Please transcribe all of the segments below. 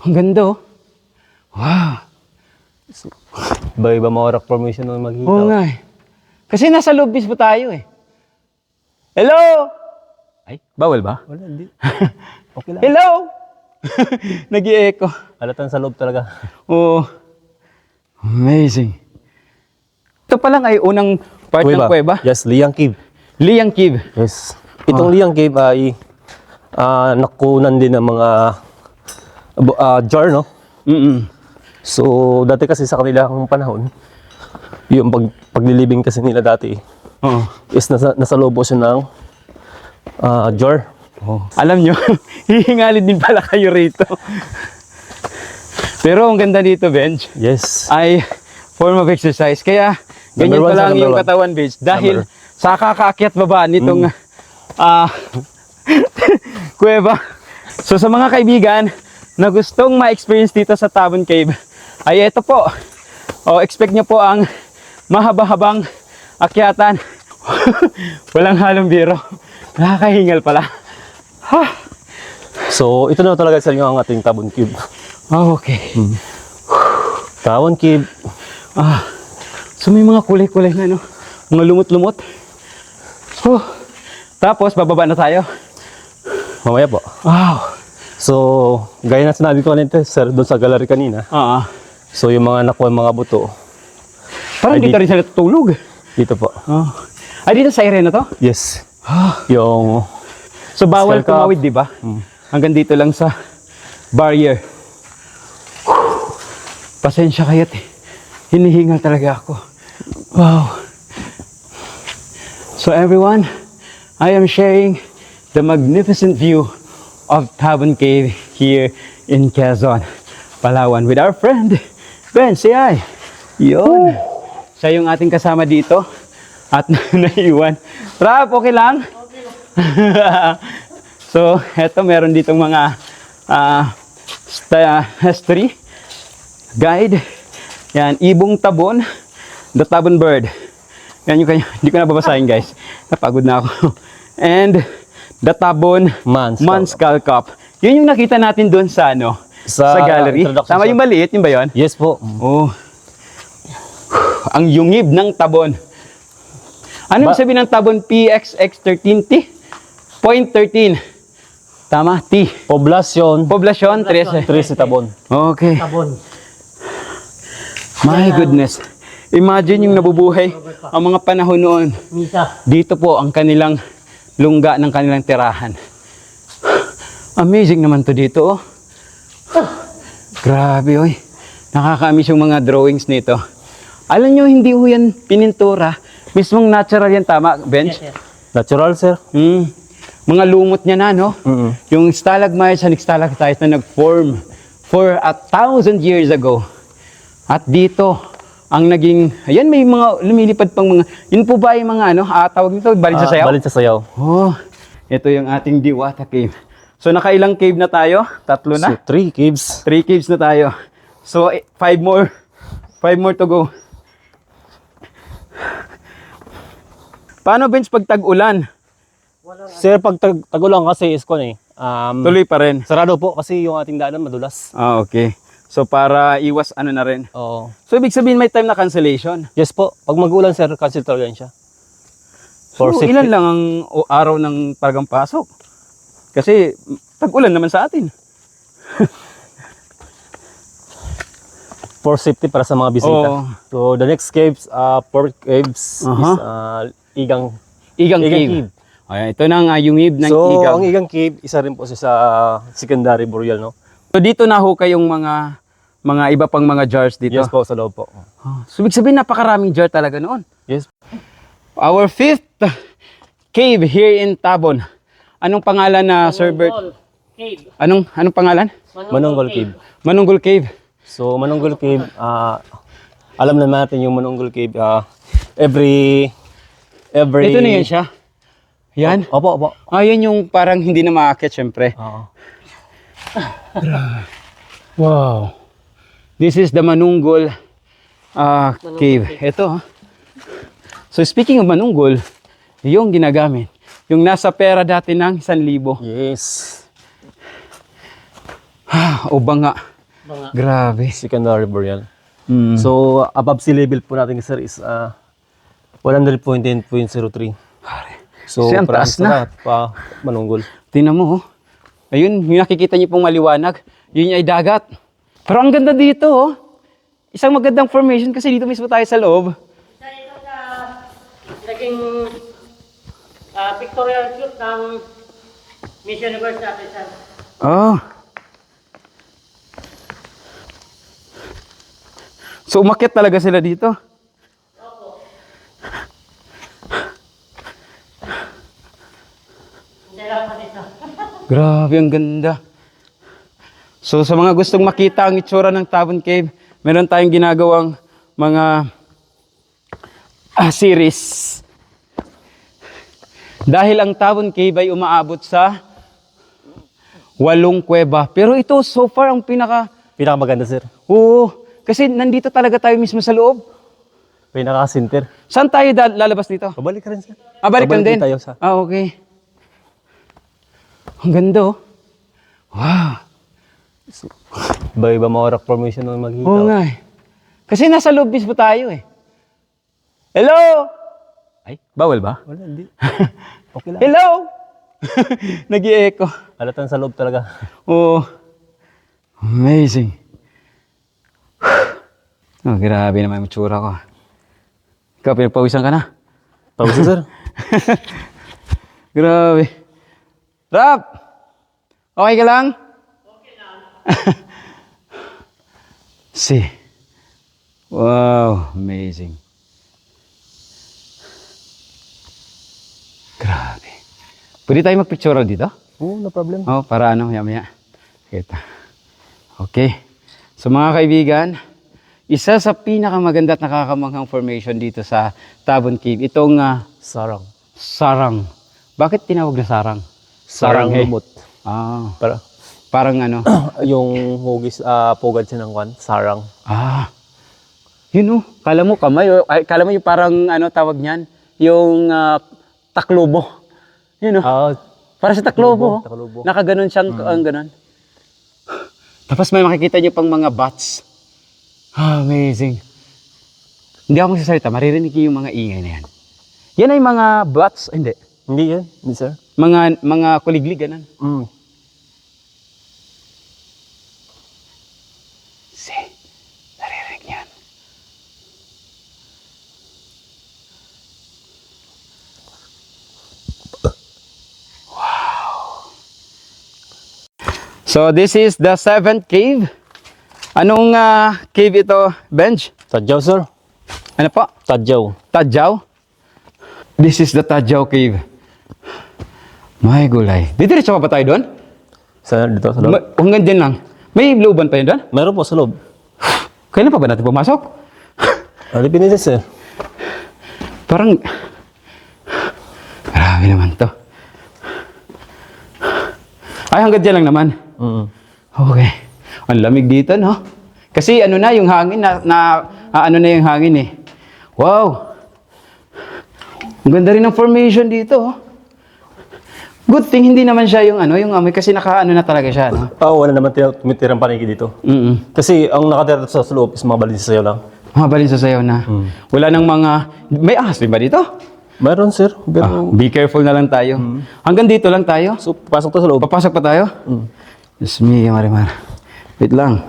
Ang ganda oh. Wow. Iba-iba mga rock formation na makikita. Oo nga eh. Kasi nasa loob mismo tayo eh. Hello! Ay, bawal ba? Wala, hindi. Okay lang. Hello! nag echo Halatan sa loob talaga. Oo. Amazing. Ito pa lang ay unang part ng kuweba. Yes, Liang Cave. Liang Cave. Yes. Itong Liang Cave ay ah, nakunan din ng mga ah, jar, no? Mm-mm. So, dati kasi sa kanilang panahon, yung pag, paglilibing kasi nila dati Oo. is nasa, nasa loob po siya ng ah, jar. Oh. Alam nyo, hihingalin din pala kayo rito. Pero ang ganda dito, Benj, Yes. ay form of exercise. Kaya ganyan pa lang yung katawan, Benj. Dahil Number. Mm. sa kakaakyat baba nitong ah kuweba. So sa mga kaibigan na gustong ma-experience dito sa Tabon Cave, ay ito po. O expect nyo po ang mahaba-habang akyatan. Walang halong biro. Nakakahingal pala. Ha! So, ito na talaga sa inyo ang ating Tabon Cube. Ah, okay. Tabon Cube. Ah, so may mga kulay-kulay na, no? Mga lumot-lumot. Oh, tapos, bababa na tayo. Mamaya po. Wow. So, gaya na sinabi ko kanina, sir, doon sa gallery kanina. Ah, So, yung mga nakuha mga buto, parang Ay, dito rin sila tutulog. dito po. Oh. Ay, dito sa area na to? Yes. Ah. Yung, So, bawal tumawid, di ba? Hanggang dito lang sa barrier. Pasensya kaya't eh. Hinihingal talaga ako. Wow. So everyone, I am sharing the magnificent view of Tabon Cave here in Quezon, Palawan with our friend Ben, say hi. Yun. Siya yung ating kasama dito at naiwan. Rap, okay lang? so, eto meron ditong mga ah, sta- history guide. Yan, Ibong Tabon, The Tabon Bird. Yan yung kanya, hindi ko na babasahin guys. Napagod na ako. And The Tabon Man Skull Man Skull Cup. Yun yung nakita natin doon sa ano, sa, Sa gallery. Tama yung maliit, yun ba yun? yes po. Oh. Ang yungib ng tabon. Ano Ba- yung sabihin ng tabon PXX13T? Point 13. Tama, T. Poblasyon, Poblasyon, 13. 13 Tabon. Okay. Tabon. My goodness. Imagine yung nabubuhay ang mga panahon noon. Misa. Dito po ang kanilang lungga ng kanilang tirahan. Amazing naman to dito. Oh. Grabe, oy. Nakaka-amaze yung mga drawings nito. Alam nyo, hindi ho yan pinintura. Mismong natural yan, tama, Bench? Yes, sir. Natural, sir. Hmm. Mga lumot niya na, no? Mm-mm. Yung stalagmites and stalactites na nag-form for a thousand years ago. At dito, ang naging, ayan, may mga lumilipad pang mga, yun po ba yung mga ano, ah, tawag nito, balin sa Ah, sayaw? Balid sa sayaw. Oh, ito yung ating Diwata Cave. So, nakailang cave na tayo? Tatlo So, na? three caves. Three caves na tayo. So, eh, five more. Five more to go. Paano, Bench, pag tag-ulan? Sir, pag tag tagulang kasi is ko eh. Um, Tuloy pa rin. sarado po kasi yung ating daanan madulas. Ah, okay. So, para iwas ano na rin. Oo. So, ibig sabihin may time na cancellation. Yes po. Pag mag-ulan, sir, cancel talaga yan siya. For So, safety. ilan lang ang o- araw ng talagang pasok? Kasi, tag-ulan naman sa atin. For safety para sa mga bisita. Oo. So, the next caves, uh, four caves Aha. is uh, Igang, Igang, Igang Cave. Cave. Ayan, ito na nga yung ib ng so, Igang. ang Igang Cave, isa rin po siya sa secondary burial, no? So, dito na ho kayong mga mga iba pang mga jars dito. Yes po, sa loob po. Ah, So, ibig sabihin napakaraming jar talaga noon. Yes. Our fifth cave here in Tabon. Anong pangalan na Sir Bert? Manunggol Cave. Anong anong pangalan? Manunggol Cave. Manunggol Cave. So, Manunggol Cave, ah, alam na natin yung Manunggol Cave, ah, every, every... Ito na yan siya. Yan. Opo, opo. Ah, yan yung parang hindi na maakit syempre. Oo. Wow. This is the Manunggol ah, cave. Ito. ah. So speaking of Manunggol, yung ginagamit. Yung nasa pera dati ng 1,000. Yes. o banga. Grabe. Secondary boreal. Mm. So, above sea level po natin sir is uh, 100.10.03. So, parang taas na. Pa manunggol. Tingnan mo, oh. Ayun, yung nakikita niyo pong maliwanag, yun ay dagat. Pero ang ganda dito, oh. Isang magandang formation kasi dito mismo tayo sa loob. Isa ito sa naging ah, pictorial shoot ng Miss Universe natin sa Oh. So umakyat talaga sila dito. Hindi lang pa dito. Grabe, ang ganda. So sa mga gustong makita ang itsura ng Tabon Cave, meron tayong ginagawang mga ah, series. Dahil ang Tabon Cave ay umaabot sa walong kuweba. Pero ito so far ang pinaka... Pinakamaganda sir. Oo, kasi nandito talaga tayo mismo sa loob. Pinaka-center. Saan tayo lalabas dito? Pabalik ka rin sir. Ah, balikan Pabalik din? tayo sa... Ah, okay. Ang ganda oh. Wow. Iba-iba mga rock formation na makikita. Oo nga eh. Kasi nasa loob mismo tayo eh. Hello! Ay, bawal ba? Wala, hindi. Okay lang. Hello! Nag-i-echo. Halatan sa loob talaga. Oh. Amazing. Oh, grabe naman yung tsura ko. Ikaw, pinagpawisan ka na. Na, sir. Grabe. Rap! Okay ka lang? See. Wow, amazing. Grabe. Pwede tayo magpictural dito? Oo, no problem. Oh, para ano, maya-maya. Kita. Okay. So mga kaibigan, isa sa pinakamaganda at nakakamanghang formation dito sa Tabon Cave, itong ah, Sarang. sarang. Bakit tinawag na sarang? Sarang eh. lumot. Ah, Para, parang ano. yung hugis, ah, pugad siya ng kwan, sarang. ah. Yun oh, kala mo kamay, oh. ay, kala mo yung parang ano tawag niyan, yung ah, taklobo. Yun oh. Ah, Para sa taklobo. oh. taklobo. Nakaganon siyang ang ganon. Tapos may makikita niyo pang mga bats. Ah, amazing. Hindi ako magsasalita, maririnig niyo yung mga ingay na yan. Yan ay mga bats, hindi. hindi yan, hindi sir. Mga mga kuliglig ganon. Mm. See, naririnig yan. Wow. So this is the seventh cave. Anong ah, cave ito, Benj? Tadyaw, sir. Ano po? Tadyaw. Tadjaw? This is the Tadjaw cave. May gulay. Didiretso pa ba tayo doon? Sir, dito sa loob. Ma- hanggang dyan lang. May looban pa yun doon? Meron po sa loob. Kailan pa ba natin pumasok? Alipin din, sir. Parang... Grabe naman to. Ay, hanggang dyan lang naman. Mm. Okay. Ang lamig dito, no? Kasi ano na, yung hangin, na, na ah, ano na yung hangin eh. Wow! Ang ganda rin ng formation dito. oh. Good thing, hindi naman siya yung ano, yung amoy, kasi naka-ano na talaga siya, no? Ah, wala naman tira- tumitirang paniki dito. Mm Kasi ang nakatira sa loob is mga balin sa sayo lang. Mga balin sa sayaw na. Wala nang mga... May ahas din ba dito? Meron, sir. Ah, Pero, be careful na lang tayo. Hanggang dito lang tayo. so, pasok to sa loob. Papasok pa tayo? Mm. Diyos me, Marimar. Wait lang.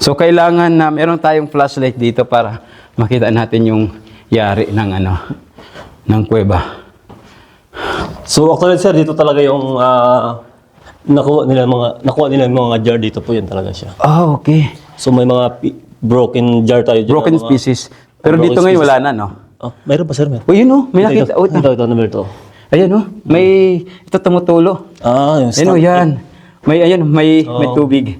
So, kailangan na meron tayong flashlight dito para makita natin yung yari ng ano, ng kuweba. So, actually, sir, dito talaga yung ah, nakuha nila mga nakuha nila yung mga jar dito po yun talaga siya. Ah, okay. So, may mga broken jar tayo dyan. Broken mga- species. Pero Broken dito ngayon species. wala na, no? Oh, mayroon pa, sir. Meron. O, yun oh, may nakita. ito, Oh, ito. ito, ito, number to. Ayan oh, may, ito tumutulo. Ah, yung Ayan oh, yan. May, ayan, may, may Oo. tubig.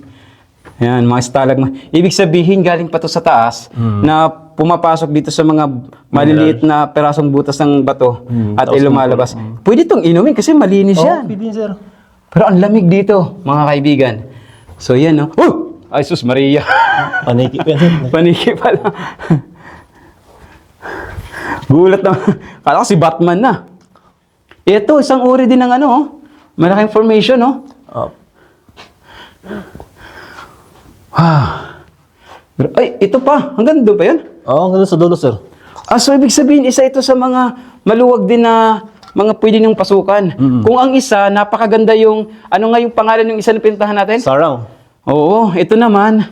Ayan, mga stalagma. Ibig sabihin, galing pa to sa taas, na pumapasok dito sa mga maliliit na perasong butas ng bato at ay lumalabas. Pwede itong inumin kasi malinis Oh, yan. pwede, sir. Pero ang lamig dito, mga kaibigan. So yan, no? Oh! Ay, sus Maria. Paniki pa yan, sir. Paniki pala. Gulat na. Kala ko si Batman na. Ito, isang uri din ng ano, oh. Malaking formation, oh. Ah, Wow. Gra- Ay, ito pa. Hanggang doon pa yun? Oo, oh, sa dulo, sir. Ah, so ibig sabihin, isa ito sa mga maluwag din na mga pwede niyong pasukan. Kung ang isa, napakaganda yung, ano nga yung pangalan ng isa na pinuntahan natin? Sarang. Oo, ito naman.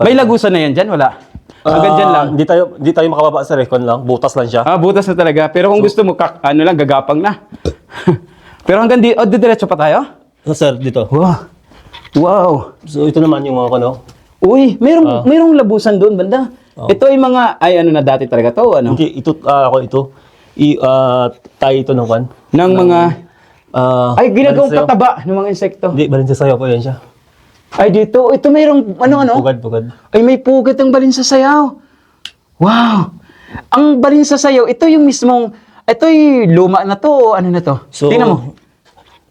May lagusan na yan dyan, wala? Hanggang dyan lang. Ah, Hindi tayo, hindi tayo makababa sa recon lang. Butas lang siya. Ah, butas na talaga. Pero kung gusto mo, kak, ano lang, gagapang na. Pero hanggang di, oh, didiretso pa tayo? So, sir, dito. Wow. Wow. So, ito naman yung mga ano. Uy, mayroong, mayroong labusan doon, banda. Ito ay mga, ay ano na dati talaga to, ano? Hindi, ito, ah, ako ito. I, ah, tayo ito ng kwan. Ng mga, Ah, ay ginagawang pataba ng mga insekto. Hindi, balinsa sayo po yan siya. Ay dito, ito mayroong, ano ano? Pugad, pugad. Ay may pugat ang balin sa sayaw. Wow. Ang balin sa sayaw, ito yung mismong, ito yung luma na to, ano na to? So, Tingnan mo.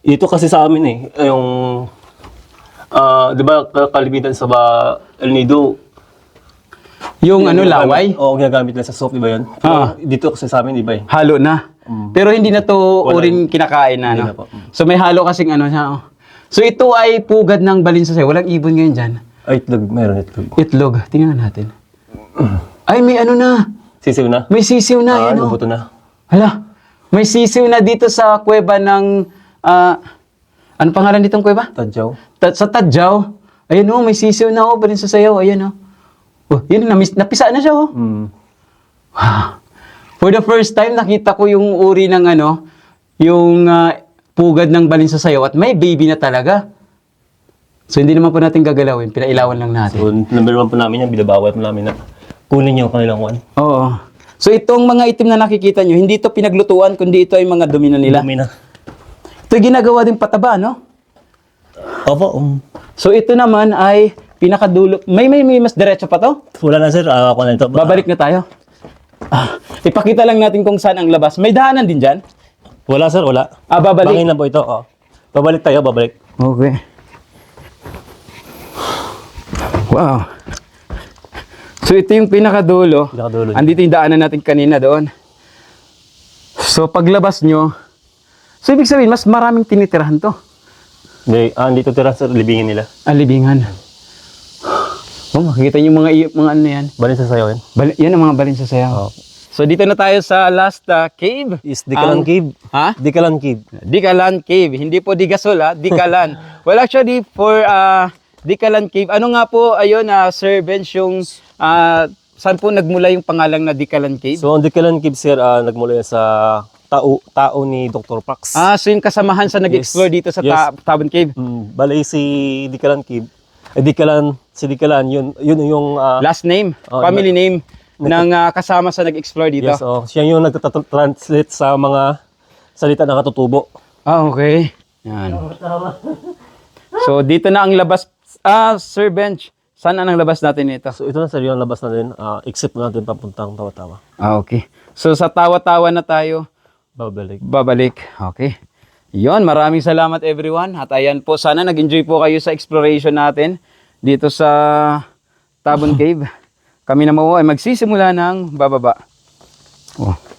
Ito kasi sa amin eh, yung, ah, di ba, ka- kalimitan sa ba, El Nido, Yung ano, laway, Oo, ginagamit lang sa soap, di ba yun? Ah. Dito kasi sa amin, di ba eh? halo na. Pero hindi na to urin kinakain na, Hindi no? na po. Mm. So may halo kasing ano siya. oh. So ito ay pugad ng balin sa sayaw. Walang ibon ngayon dyan. Ay, itlog, meron itlog. Itlog. Tingnan natin. Ay, may ano na. Sisiw na? May sisiw na. Ah, yan, oh. lubuto na. Hala, may sisiw na dito sa kuweba ng, ah, ano pangalan ditong kuweba? Tadyaw. Ta- sa Tadjaw. Ayun oh, may sisiw na oh, balin sa sayaw. Ayun oh. Oh, yun, namis, napisa na siya oh. Mm. Wow. For the first time, nakita ko yung uri ng ano, yung ah, pugad ng balin sa sayaw at may baby na talaga. So hindi naman po natin gagalawin, pinailawan lang natin. So, number one po namin yan, binabawal po namin na kunin yung kanilang kwan. Oo. So itong mga itim na nakikita nyo, hindi ito pinaglutuan, kundi ito ay mga dumi na nila. Dumi na. Ito ginagawa din pataba, no? Opo, um, So ito naman ay pinakadulo. May may, may mas diretso pa to? wala na sir, ah, ako na ito. Babalik na tayo. Ah, ipakita lang natin kung saan ang labas. May daanan din dyan? Wala sir, wala. Ah, babalik. Bangin lang po ito, oh. Babalik tayo, babalik. Okay. Wow. So ito yung pinakadulo. Pinakadulo. Andito yung daanan natin kanina doon. So paglabas nyo, so ibig sabihin, mas maraming tinitirahan to. Hindi, ah, dito tira sir, libingin nila. Alibingan. Oh, makikita nyo mga, mga ano yan. Balin sa sayo yan. Bal- yan ang mga balin sa sayaw. Oh. So dito na tayo sa last uh, cave. Is Dikalan Ang- Cave. Ha? Dikalan Cave. Dikalan Cave. Hindi po Digasol ha, Dikalan. well actually for uh, Dikalan Cave, ano nga po ayun uh, Sir Bench yung uh, saan po nagmula yung pangalang na Dikalan Cave? So, ang Dikalan Cave sir, ah, nagmula yan sa tao, tao ni Dr. Pax. ah, so yung kasamahan sa nag-explore dito sa Yes. Ta- Taban Cave. Mm, balay si Dikalan Cave. Eh, Dikalan, si Dikalan, yun, yun yung... ah, Last name, Oh, family name ng uh, kasama sa nag-explore dito. yes, oh, siya yung nagtatranslate sa mga salita ng katutubo. Ah, okay. Yan. So dito na ang labas. Ah, Sir Bench, saan ang labas natin ito? So, ito na sir, yung labas natin, ah, except natin papuntang tawa-tawa. Ah, okay. So sa tawa-tawa na tayo, Babalik. babalik. Okay. Yon, maraming salamat everyone. At ayan po, sana nag-enjoy po kayo sa exploration natin dito sa Tabon Cave. Kami naman po ay magsisimula ng bababa. Oh.